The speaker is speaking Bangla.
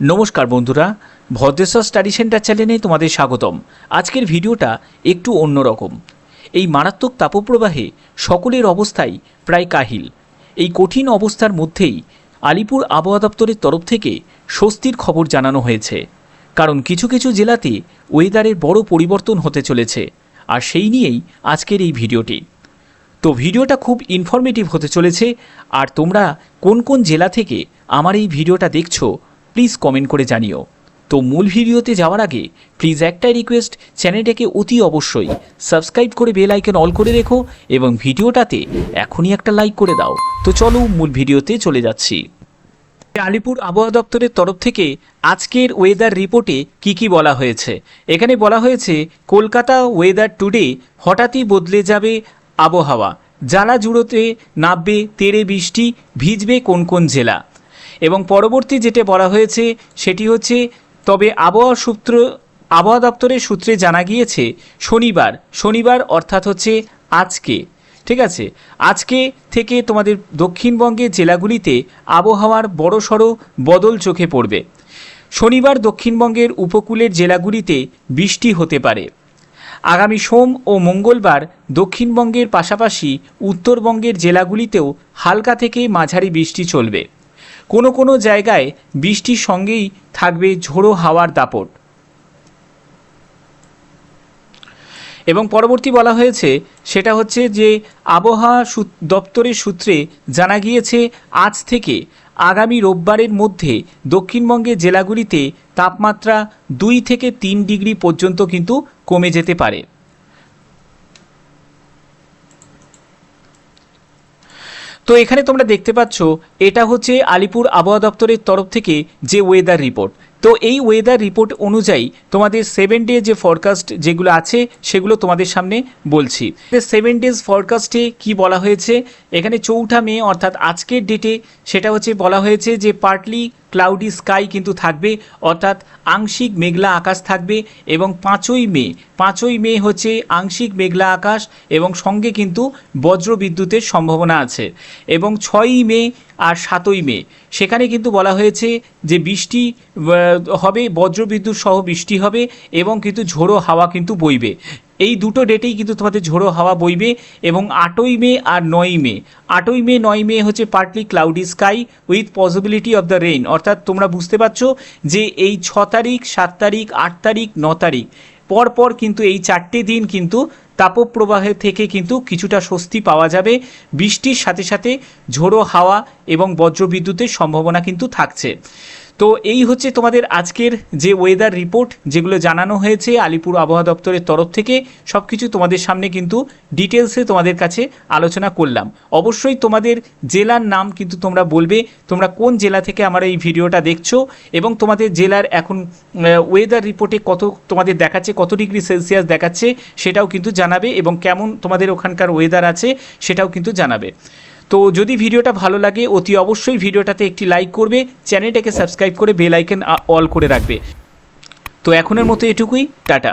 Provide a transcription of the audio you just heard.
নমস্কার বন্ধুরা, ভদ্রেশ্বর স্টাডি সেন্টার চ্যানেলে তোমাদের স্বাগতম। আজকের ভিডিওটা একটু অন্যরকম এই মারাত্মক তাপপ্রবাহে সকলের অবস্থাই প্রায় কাহিল। এই কঠিন অবস্থার মধ্যেই আলিপুর আবহাওয়া দপ্তরের তরফ থেকে স্বস্তির খবর জানানো হয়েছে। কারণ কিছু কিছু জেলাতে ওয়েদারের বড় পরিবর্তন হতে চলেছে। আর সেই নিয়েই আজকের এই ভিডিওটি। তো ভিডিওটা খুব ইনফরমেটিভ হতে চলেছে। আর তোমরা কোন কোন জেলা থেকে আমার এই ভিডিওটা দেখছ প্লিজ কমেন্ট করে জানিও। তো মূল ভিডিওতে যাওয়ার আগে, প্লিজ একটাই রিকোয়েস্ট চ্যানেলটাকে অতি অবশ্যই সাবস্ক্রাইব করে বেল আইকন অল করে রেখো এবং ভিডিওটাতে এখনই একটা লাইক করে দাও। তো চলো মূল ভিডিওতে চলে যাচ্ছি। আলিপুর আবহাওয়া দপ্তরের তরফ থেকে আজকের ওয়েদার রিপোর্টে কি কি বলা হয়েছে? এখানে বলা হয়েছে, কলকাতা ওয়েদার টুডে হঠাৎই বদলে যাবে আবহাওয়া। জ্বালা জুড়োতে নামবে তেরে বৃষ্টি, ভিজবে কোন কোন জেলা। এবং পরবর্তী যেটা বলা হয়েছে সেটি হচ্ছে, তবে আবহাওয়া সূত্র, আবহাওয়া দপ্তরের সূত্রে জানা গিয়েছে শনিবার শনিবার অর্থাৎ হচ্ছে আজকে, ঠিক আছে? আজকে থেকে তোমাদের দক্ষিণবঙ্গের জেলাগুলিতে আবহাওয়ার বড়সড় বদল চোখে পড়বে। শনিবার দক্ষিণবঙ্গের উপকূলের জেলাগুলিতে বৃষ্টি হতে পারে। আগামী সোম ও মঙ্গলবার দক্ষিণবঙ্গের পাশাপাশি উত্তরবঙ্গের জেলাগুলিতেও হালকা থেকে মাঝারি বৃষ্টি চলবে। কোনো কোনো জায়গায় বৃষ্টির সঙ্গেই থাকবে ঝোড়ো হাওয়ার দাপট। এবং পরবর্তী বলা হয়েছে, সেটা হচ্ছে যে আবহাওয়া দপ্তরের সূত্রে জানা গিয়েছে, আজ থেকে আগামী রোববারের মধ্যে দক্ষিণবঙ্গের জেলাগুলিতে তাপমাত্রা দুই থেকে তিন ডিগ্রি পর্যন্ত কিন্তু কমে যেতে পারে। তো এখানে তোমরা দেখতে পাচ্ছ, এটা হচ্ছে আলিপুর আবহাওয়া দপ্তরের তরফ থেকে যে ওয়েদার রিপোর্ট তো এই ওয়েদার রিপোর্ট অনুযায়ী তোমাদের সেভেন ডে যে ফরকাস্ট যেগুলো আছে, সেগুলো তোমাদের সামনে বলছি। সেভেন ডেজ ফরকাস্টে কি বলা হয়েছে? এখানে চৌঠা মে, অর্থাৎ আজকের ডেটে সেটা হচ্ছে বলা হয়েছে যে পার্টলি ক্লাউডি স্কাই কিন্তু থাকবে, অর্থাৎ আংশিক মেঘলা আকাশ থাকবে এবং পাঁচই মে পাঁচই মে হচ্ছে আংশিক মেঘলা আকাশ এবং সঙ্গে কিন্তু বজ্র বিদ্যুতের সম্ভাবনা আছে এবং ছয়ই মে আর সাতই মে। সেখানে কিন্তু বলা হয়েছে যে বৃষ্টি হবে, বজ্রবিদ্যুৎ সহ বৃষ্টি হবে এবং কিন্তু ঝোড়ো হাওয়া কিন্তু বইবে। এই দুটো ডেটেই কিন্তু তোমাদের ঝোড়ো হাওয়া বইবে এবং আটই মে আর নয়ই মে। আটই মে নয় মে হচ্ছে partly cloudy sky with possibility of the rain অর্থাৎ তোমরা বুঝতে পারছ যে এই ছ তারিখ, সাত তারিখ, আট তারিখ, ন তারিখ পর পর কিন্তু এই চারটে দিন কিন্তু তাপপ্রবাহে থেকে কিন্তু কিছুটা স্বস্তি পাওয়া যাবে। বৃষ্টির সাথে সাথে ঝোড়ো হাওয়া এবং বজ্রবিদ্যুতের সম্ভাবনা কিন্তু থাকছে। তো এই হচ্ছে তোমাদের আজকের যে ওয়েদার রিপোর্ট যেগুলো জানানো হয়েছে আলিপুর আবহাওয়া দপ্তরের তরফ থেকে সব কিছু তোমাদের সামনে কিন্তু ডিটেলসে তোমাদের কাছে আলোচনা করলাম। অবশ্যই তোমাদের জেলার নাম কিন্তু তোমরা বলবে, তোমরা কোন জেলা থেকে আমার এই ভিডিওটা দেখছ এবং তোমাদের জেলার এখন ওয়েদার রিপোর্টে কত তোমাদের দেখাচ্ছে, কত ডিগ্রি সেলসিয়াস দেখাচ্ছে সেটাও কিন্তু জানাবে এবং কেমন তোমাদের ওখানকার ওয়েদার আছে সেটাও কিন্তু জানাবে। তো যদি ভিডিওটা ভালো লাগে, অতি অবশ্যই ভিডিওটাতে একটি লাইক করবে, চ্যানেলটাকে সাবস্ক্রাইব করে বেল অল করে রাখবে। তো এখনের মতো এটুকুই, টাটা।